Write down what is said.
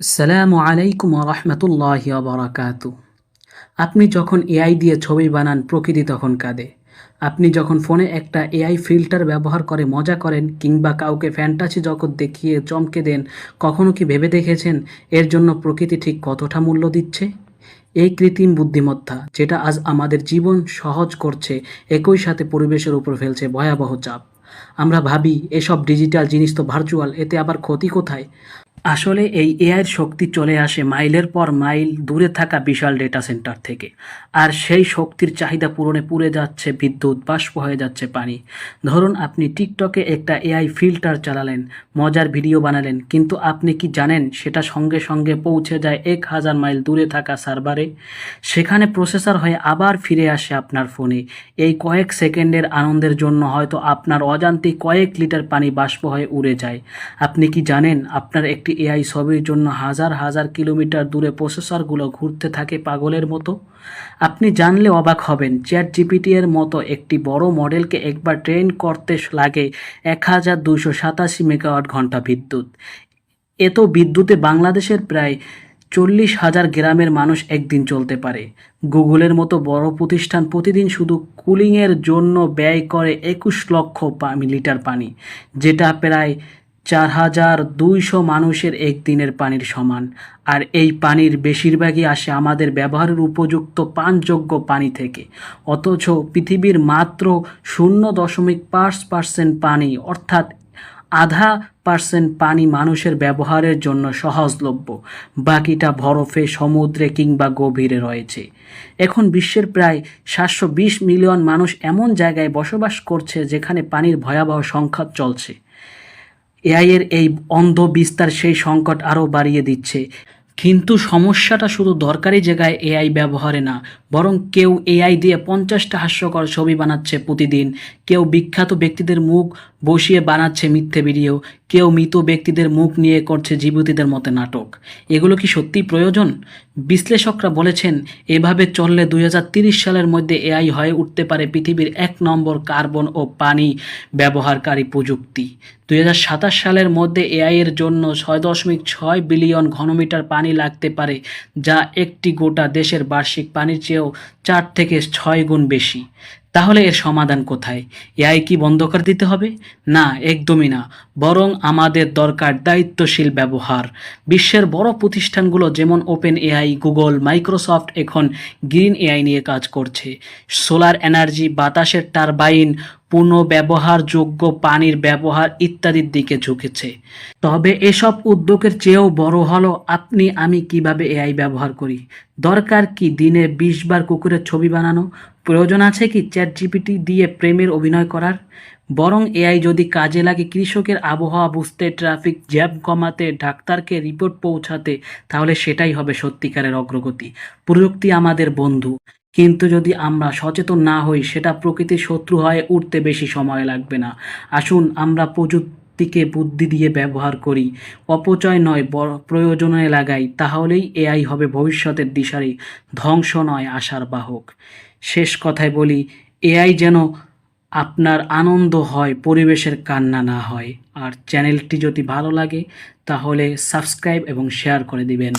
আসসালামু আলাইকুম রহমতুল্লাহ বারাকাতু আপনি যখন এআই দিয়ে ছবি বানান, প্রকৃতি তখন কাঁদে। আপনি যখন ফোনে একটা এআই ফিল্টার ব্যবহার করে মজা করেন কিংবা কাউকে ফ্যান্টাসি জগৎ দেখিয়ে চমকে দেন, কখনো কি ভেবে দেখেছেন এর জন্য প্রকৃতি ঠিক কতটা মূল্য দিচ্ছে? এই কৃত্রিম বুদ্ধিমত্তা, যেটা আজ আমাদের জীবন সহজ করছে, একই সাথে পরিবেশের উপর ফেলছে ভয়াবহ চাপ। আমরা ভাবি, এসব ডিজিটাল জিনিস তো ভার্চুয়াল এতে আবার ক্ষতি কোথায়? আসলে এই এআইয়ের শক্তি চলে আসে মাইলের পর মাইল দূরে থাকা বিশাল ডেটা সেন্টার থেকে। আর সেই শক্তির চাহিদা পূরণে পুড়ে যাচ্ছে বিদ্যুৎ, বাষ্প হয়ে যাচ্ছে পানি। ধরুন আপনি টিকটকে একটা এআই ফিল্টার চালালেন, মজার ভিডিও বানালেন, কিন্তু আপনি কি জানেন সেটা সঙ্গে সঙ্গে পৌঁছে যায় এক হাজার মাইল দূরে থাকা সার্ভারে? সেখানে প্রসেসর হয়ে আবার ফিরে আসে আপনার ফোনে। এই কয়েক সেকেন্ডের আনন্দের জন্য হয়তো আপনার অজান্তে কয়েক লিটার পানি বাষ্প হয়ে উড়ে যায়। আপনি কি জানেন আপনার একটি এআই ছবির জন্য হাজার হাজার কিলোমিটার দূরে প্রসেসরগুলো ঘুরতে থাকে পাগলের মতো। আপনি জানলে অবাক হবেন চ্যাট জিপিটি এর মতো একটি বড় মডেলকে একবার ট্রেন করতে লাগে এক হাজার দুশো সাতাশি মেগাওয়াট ঘণ্টা বিদ্যুৎ। এত বিদ্যুতে বাংলাদেশের প্রায় চল্লিশ হাজার গ্রামের মানুষ একদিন চলতে পারে। গুগলের মতো বড় প্রতিষ্ঠান প্রতিদিন শুধু কুলিংয়ের জন্য ব্যয় করে একুশ লক্ষ লিটার পানি, যেটা প্রায় চার হাজার দুইশো মানুষের একদিনের পানির সমান। আর এই পানির বেশিরভাগই আসে আমাদের ব্যবহারের উপযুক্ত পানযোগ্য পানি থেকে। অথচ পৃথিবীর মাত্র শূন্য দশমিক পাঁচ পার্সেন্ট পানি, অর্থাৎ আধা পার্সেন্ট পানি মানুষের ব্যবহারের জন্য সহজলভ্য। বাকিটা বরফে, সমুদ্রে কিংবা গভীরে রয়েছে। এখন বিশ্বের প্রায় সাতশো বিশ মিলিয়ন মানুষ এমন জায়গায় বসবাস করছে যেখানে পানির ভয়াবহ সংখ্যা চলছে। এআই এর এই অন্ধ বিস্তার সেই সংকট আরও বাড়িয়ে দিচ্ছে। কিন্তু সমস্যাটা শুধু দরকারি জায়গায় এআই ব্যবহারে না, বরং কেউ এআই দিয়ে পঞ্চাশটা হাস্যকর ছবি বানাচ্ছে প্রতিদিন। কেউ বিখ্যাত ব্যক্তিদের মুখ বসিয়ে বানাচ্ছে মিথ্যে ভিডিও। কেউ মৃত ব্যক্তিদের মুখ নিয়ে করছে জীবিতদের মতো নাটক। এগুলো কি সত্যি প্রয়োজন? বিশ্লেষকরা বলেছেন, এভাবে চললে দুই সালের মধ্যে এআই হয়ে উঠতে পারে পৃথিবীর এক নম্বর কার্বন ও পানি ব্যবহারকারী প্রযুক্তি। দুই হাজার সাতাশ সালের মধ্যে এআই এর জন্য ছয় দশমিক ছয় বিলিয়ন ঘনমিটার পানি লাগতে পারে, যা একটি গোটা দেশের বার্ষিক পানির চেয়েও চার থেকে ছয় গুণ বেশি। তাহলে এর সমাধান কোথায়? এআই কি বন্ধ করে দিতে হবে? না, একদমই না। বরং আমাদের দরকার দায়িত্বশীল ব্যবহার। বিশ্বের বড় প্রতিষ্ঠানগুলো যেমন ওপেন এআই গুগল মাইক্রোসফট এখন গ্রিন এআই নিয়ে কাজ করছে। সোলার এনার্জি, বাতাসের টারবাইন পুনঃব্যবহারযোগ্য পানির ব্যবহার ইত্যাদির দিকে ঝুঁকেছে। তবে এসব উদ্যোগের চেয়েও বড় হলো, আপনি, আমি কীভাবে এআই ব্যবহার করি? দরকার কি দিনে বিশ বার কুকুরের ছবি বানানো? প্রয়োজন আছে কি চ্যাট জিপিটি দিয়ে প্রেমের অভিনয় করার? বরং এআই যদি কাজে লাগে কৃষকের আবহাওয়া বুঝতে, ট্রাফিক জ্যাম কমাতে, ডাক্তারকে রিপোর্ট পৌঁছাতে, তাহলে সেটাই হবে সত্যিকারের অগ্রগতি। প্রযুক্তি আমাদের বন্ধু। কিন্তু যদি আমরা সচেতন না হই, সেটা প্রকৃতির শত্রু হয়ে উঠতে বেশি সময় লাগবে না। আসুন, আমরা প্রযুক্তিকে বুদ্ধি দিয়ে ব্যবহার করি, অপচয় নয় প্রয়োজনে লাগাই, তাহলেই এআই হবে ভবিষ্যতের দিশারি ধ্বংস নয় আশার বাহক। শেষ কথায় বলি, এআই যেন আপনার আনন্দ হয়, পরিবেশের কান্না না হয়। আর চ্যানেলটি যদি ভালো লাগে, তাহলে সাবস্ক্রাইব এবং শেয়ার করে দিবেন।